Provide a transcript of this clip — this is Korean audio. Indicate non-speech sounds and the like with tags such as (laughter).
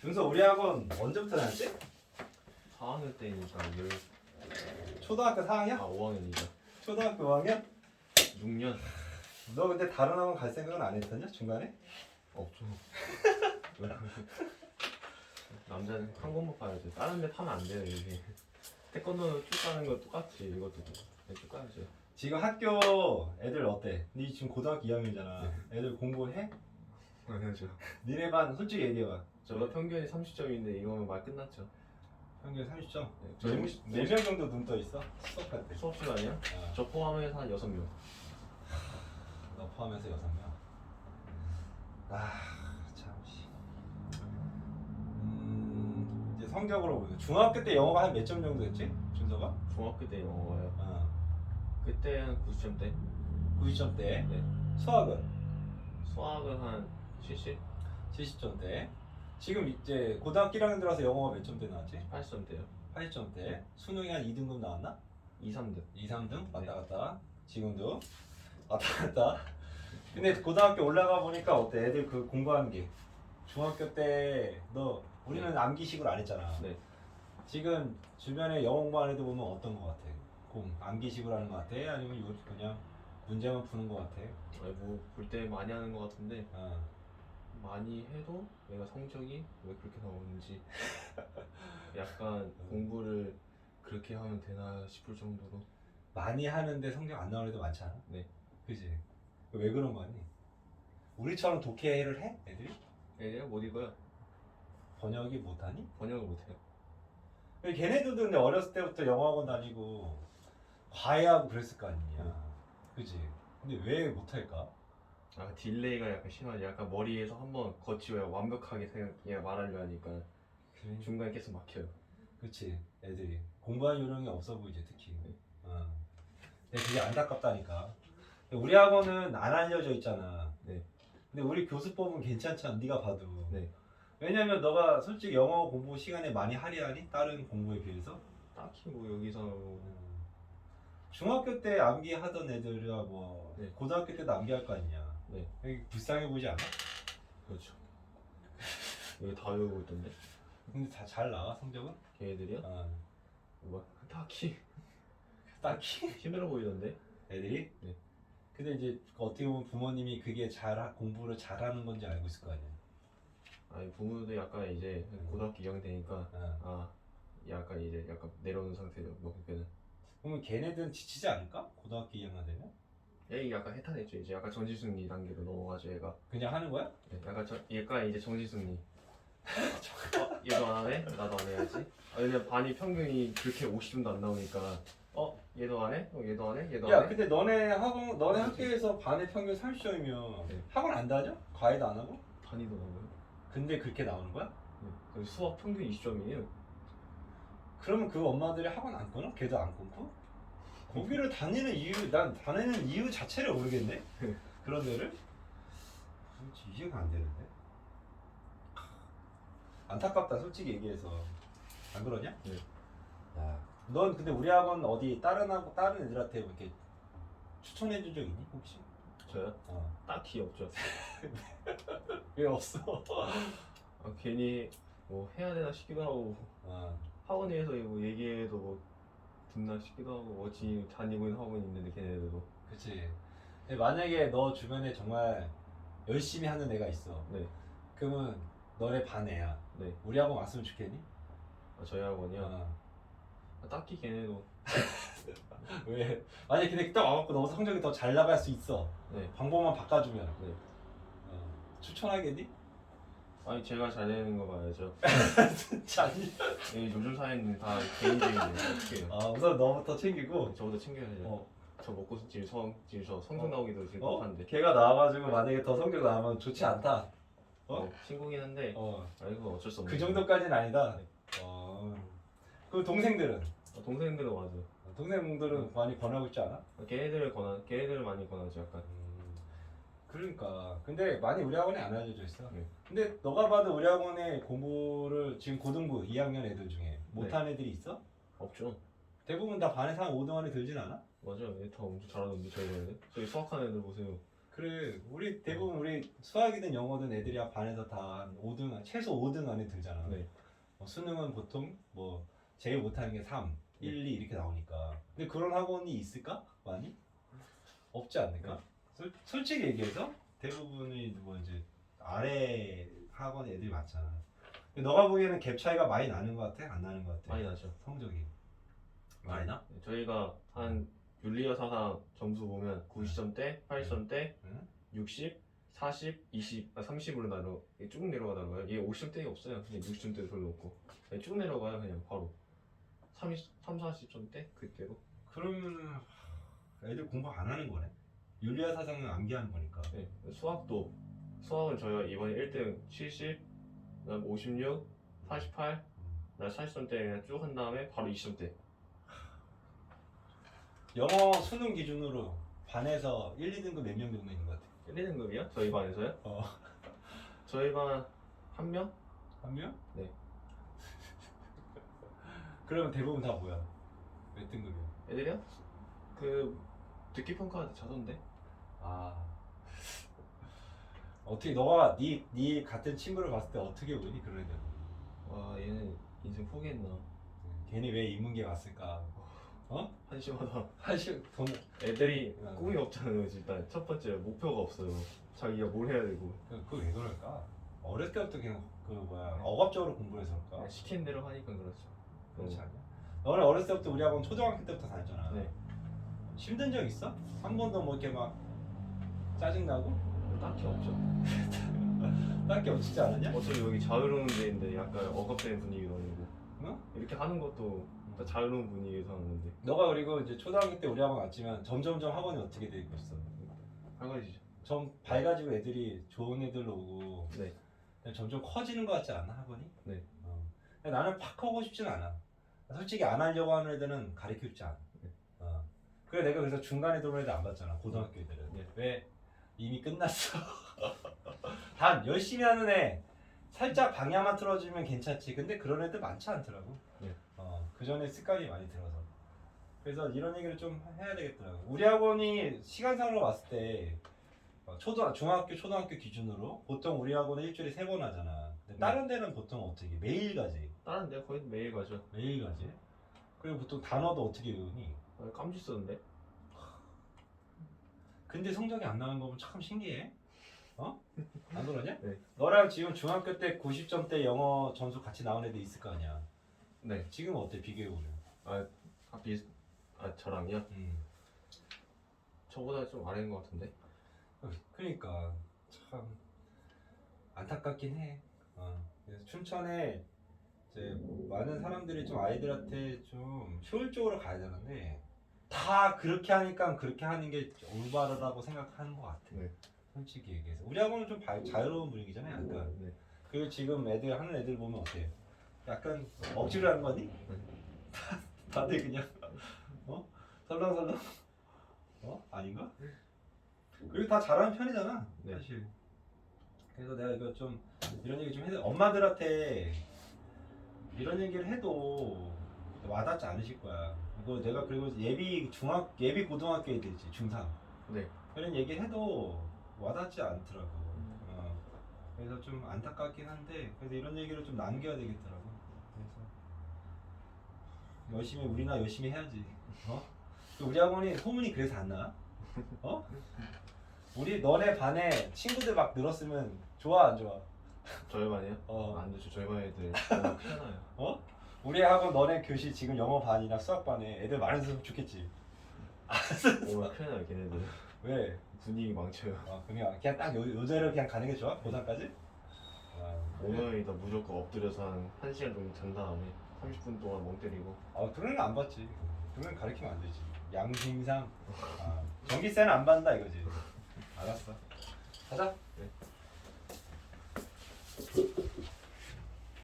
준서 우리 학원 언제부터 다녔지? 4학년 때니까 열... 초등학교 4학년? 아 5학년이죠 초등학교 5학년? 6년 너 근데 다른 학원 갈 생각은 안 했었냐? 중간에? 없죠? (laughs) 남자는 한 곳만 봐야죠 다른 데 파면 안 돼요 이게 태권도 쭉 가는 거 똑같이 이것도 그냥 쭉 가야죠 지금 학교 애들 어때? 니 지금 고등학교 2학년이잖아. 네. 애들 공부해? 당연하죠 니네 반 솔직히 얘기해봐. 저가 평균이 30점인데 이거면 말 끝났죠 평균 30점. 네, 저희 4명 정도 눈 떠 있어? 수업할 때. 수업 시간이요? 어, 저 포함해서 한 6명 너 포함해서 6명. 아, 참. 씨. 음, 이제 성적으로 보자. 중학교 때 영어가 한 몇 점 정도 됐지? 준서가? 중학교 때 영어가요 어. 그때는 90점대 90점대. 네. 수학은? 수학은 한 70? 70점대. 지금 이제 고등학교 1학년 들어서 영어가 몇 점대 나왔지? 80점대요 80점대. 수능이 한 2등급 나왔나? 2, 3등 2, 3등 왔다 네. 갔다. 지금도 왔다 갔다. 근데 고등학교 올라가 보니까 어때? 애들 그 공부하는 게 중학교 때 너 우리는 암기식으로 안 했잖아. 네. 지금 주변에 영어 공부하는 애들 보면 어떤 거 같아? 공 암기식으로 하는 거 같아? 아니면 이거 그냥 문제만 푸는 거 같아? 아니 뭐볼 때 많이 하는 것 같은데 어. 많이 해도 내가 성적이 왜 그렇게 나오는지 (laughs) 약간 공부를 그렇게 하면 되나 싶을 정도로 많이 하는데 성적 안 나오는 애도 많잖아. 네. 그지? 왜 그런 거 같니? 우리처럼 독해를 해? 애들이? 얘가 못 읽어요 번역이 못하니? 번역을 못해요 왜 걔네들도 근데 어렸을 때부터 영어학원 다니고 과외하고 그랬을 거 아니냐. 그지? 근데 왜 못할까? 아 딜레이가 약간 심하지 약간 머리에서 한번 거치고 완벽하게 생각 그냥 말하려 하니까 중간에 계속 막혀요 그치 애들이 공부할 요령이 없어 보이지 특히 네. 어. 근데 그게 안타깝다니까 우리 학원은 안 알려져 있잖아 네. 근데 우리 교수법은 괜찮잖아 네가 봐도 네. 왜냐면 너가 솔직히 영어 공부 시간에 많이 할애하니? 다른 공부에 비해서 딱히 뭐 여기서 뭐 음. 중학교 때 암기 하던 애들이야 뭐 네. 고등학교 때도 암기할 거 아니냐 네. 여기 불쌍해 보이지 않아? 그렇죠 여기 다 외우고 있던데 근데 다 잘 나와 성적은? 걔네들이요? 어. 뭐 딱히 (laughs) 딱히 힘들어 보이던데 애들이? 네. 근데 이제 어떻게 보면 부모님이 그게 잘 공부를 잘하는 건지 알고 있을 거 아니야. 아니 부모도 약간 이제 음. 고등학교 2학년 되니까 어. 아 약간 이제 약간 내려오는 상태죠 목표는 그러면 걔네들은 지치지 않을까? 고등학교 2학년 되면? 얘 약간 해탈했죠 이제 약간 정지승리 단계로 넘어가죠 얘가 그냥 하는 거야? 네, 약간 저, 약간 이제 정지승리 어, 얘도 안 하네? 나도 안 해야지 아 근데 반이 평균이 그렇게 50점도 안 나오니까 어? 얘도 안 해? 어, 얘도 안 해? 얘도 야안 해? 근데 너네 학원 너네 학교에서 반의 평균 30점이면 네. 학원 안 다녀? 과외도 안 하고? 반이도 나와요 근데 그렇게 나오는 거야? 네. 그리고 수학 평균 20점이에요 그러면 그 엄마들이 학원 안 끊어? 걔도 안 끊고? 거기를 다니는 이유 난 다니는 이유 자체를 모르겠네. 그런 데를 그렇지 이해가 안 되는데. 안타깝다 솔직히 얘기해서 안 그러냐? 네. 야, 넌 근데 우리 학원 어디 다른 하고 다른 애들한테 뭐 이렇게 추천해 준 적 있니 혹시? 저요? 어. 딱히 없죠 (laughs) 왜 없어? 아, 괜히 뭐 해야 되나 싶기도 하고 어. 학원에서 뭐 얘기해도 뭐 듣나 싶기도 하고 뭐 지금 다니고 학원이 있는데 걔네들도 그치. 근데 만약에 너 주변에 정말 열심히 하는 애가 있어. 네. 그러면 너네 반 애야. 네 우리 학원 왔으면 좋겠니? 아, 저희 학원이요? 어. 아, 딱히 걔네도 (laughs) 왜? 만약에 근데 딱 와갖고 너 성적이 더 잘 나갈 수 있어. 네 방법만 바꿔주면. 네. 어. 추천하겠니? 아니 제가 잘 되는 거 봐야죠 (laughs) 아니. 이 요즘 사회는 다 개인적인데 어떻게 해요 아 우선 너부터 챙기고. 저보다 챙겨야죠 어. 저 먹고 지금 성 지금 저 성적 어. 나오기도 지금 어? 급한데 걔가 나와가지고 만약에 더 성적 나오면 좋지 않다. 어? 어? 친구긴 한데 어. 아 이거 어쩔 수 없는 그. 정도까지는 아니다. 네. 어. 그 동생들은? 어, 동생들은 맞아 동생들은 많이 권하고 있지 않아? 걔네들을 권하 걔네들을 많이 권하죠 약간 음, 그러니까 근데 많이 우리 학원에 안 알려져 있어. 네. 근데 너가 봐도 우리 학원에 공부를 지금 고등부 2학년 애들 중에 못하는 애들이 있어? 없죠 대부분 다 반에서 한 5등 안에 들진 않아? 맞아요 얘다 엄청 잘하는데 저희 애들 저희 수학하는 애들 보세요 그래 우리 대부분 우리 수학이든 영어든 애들이 반에서 다 5등 최소 5등 안에 들잖아. 네. 어, 수능은 보통 뭐 제일 못하는 게 3, 네. 1, 2 이렇게 나오니까. 근데 그런 학원이 있을까? 많이? 없지 않을까? 네. 솔, 솔직히 얘기해서 대부분이 뭐 이제 아래 학원 애들이 많잖아. 근데 너가 보기에는 갭 차이가 많이 나는 것 같아? 안 나는 것 같아? 많이 나죠. 성적이 많이 나? 네, 저희가 한 윤리와 사상 점수 보면 90점대, 80점대, 응? 60, 40, 20, 아, 30으로 나눠 이게 쭉 내려가더라고요. 얘 50점대가 없어요. 그냥 60점대도 별로 없고 그냥 쭉 내려가요. 그냥 바로 30, 3, 40점대 그대로. 그러면 애들 공부 안 하는 거네. 윤리와 사상은 암기하는 거니까. 네, 수학도 수학은 저희가 이번에 1등 70, 그다음 56, 48, 나 40점대 그냥 쭉 한 다음에 바로 20점대. 영어 수능 기준으로 반에서 1, 2등급 몇 명 정도 있는 것 같아. 1, 2등급이요? 저희 반에서요? 어. 저희 반 한 명? 한 명? 네. (laughs) 그러면 대부분 다 뭐야? 몇 등급이야? 애들이요? 그 듣기 평가 자던데. 아. 어떻게 너가 네, 네 같은 친구를 봤을 때 어떻게 보니 그런 애들? 와 얘는 인생 포기했나? 걔네 왜 인문계 갔을까? 어? 한심하다. 사실 돈 애들이 어. 꿈이 없잖아요. 일단 첫 번째 목표가 없어요. 자기가 뭘 해야 되고 그거 왜 그럴까? 어렸을 때부터 그냥 그 뭐야 억압적으로 공부해서 그럴까? 그냥 시키는 대로 하니까 그렇죠. 그렇지 어. 않냐? 너는 어렸을 때부터 우리 학원 초등학교 때부터 다녔잖아. 네. 힘든 적 있어? 한 번도 뭐 이렇게 막 짜증 나고? 딱히 없죠. (laughs) 딱히 없지 않았냐? 어차피 여기 자유로운 데인데 약간 억압된 분위기도 아니고 응? 이렇게 하는 것도 다 자유로운 분위기에서 하는데 너가 그리고 이제 초등학교 때 우리 학원 왔지만 점점점 학원이 어떻게 되고 있어? 밝아지죠. 좀 밝아지고 애들이 좋은 애들로 오고 네. 점점 커지는 것 같지 않아 학원이? 네. 어. 근데 나는 팍 하고 싶진 않아. 솔직히 안 하려고 하는 애들은 가르쳐 싶지 않아. 네. 어. 그래 내가 그래서 중간에 들어온 애들 안 봤잖아 고등학교 애들은. 네. 왜? 이미 끝났어. (laughs) 단 열심히 하는 애 살짝 방향만 틀어주면 괜찮지. 근데 그런 애들 많지 않더라고. 네. 어, 그 전에 습관이 많이 들어서. 그래서 이런 얘기를 좀 해야 되겠더라고. 우리 학원이 시간상으로 봤을 때 어, 초등 중학교 초등학교 기준으로 보통 우리 학원은 일주일에 세 번 하잖아. 근데 다른 데는 보통 어떻게 매일 가지? 다른 데 거의 매일 가죠. 매일 가지? 그리고 보통 단어도 어떻게 외우니? 아, 깜지 쓰던데. 근데 성적이 안 나는 거 보면 참 신기해. 어? 안 그러냐? 네. 너랑 지금 중학교 때 90점대 영어 점수 같이 나온 애들 있을 거 아니야. 네. 지금 어때 비교해 보면? 아 비슷. 아 저랑요? 음. 저보다 좀 아래인 것 같은데. 그러니까 참 안타깝긴 해. 어. 그래서 춘천에 이제 많은 사람들이 좀 아이들한테 좀 효율적으로 가야 되는데 다 그렇게 하니까 그렇게 하는 게 올바르다고 생각하는 것 같아. 네. 솔직히 얘기해서 우리 학원은 좀 바- 자유로운 분위기잖아요. 약간 네. 그리고 지금 애들 하는 애들 보면 어때? 약간 억지로 하는 거니? 다- 다들 그냥 어 설렁설렁 어 아닌가? 그리고 다 잘하는 편이잖아 네. 사실. 그래서 내가 이거 좀 이런 얘기 좀 해도 엄마들한테 이런 얘기를 해도 와닿지 않으실 거야. 이거 내가 그리고 예비 중학 예비 고등학교 애들이지 중삼 네. 그런 얘기 해도 와닿지 않더라고. 어. 그래서 좀 안타깝긴 한데 그래서 이런 얘기를 좀 남겨야 되겠더라고. 그래서 열심히 우리나 열심히 해야지. 어? 우리 학원이 소문이 그래서 안 나? 어? 우리 너네 반에 친구들 막 늘었으면 좋아 안 좋아? 저희 반이요? 어. 안 좋죠. 저희 반 애들 너무 나요. (laughs) 어? 우리 학원 너네 교실 지금 영어 반이나 수학 반에 애들 많으면 좋겠지. 오늘 큰일 나요 걔네들. 왜? 분위기 망쳐요. 어, 그냥 그냥 딱 요, 요대로 그냥 가는 게 좋아? 고삼까지? 아, 오늘이다 무조건 엎드려서 한 1시간 정도 잔 다음에 30분 동안 멍 때리고 아, 그런 거안 받지. 그런 거 가르치면 안 되지. 양심상. 아, 전기세는 안 받는다 이거지. 알았어. 가자. 네.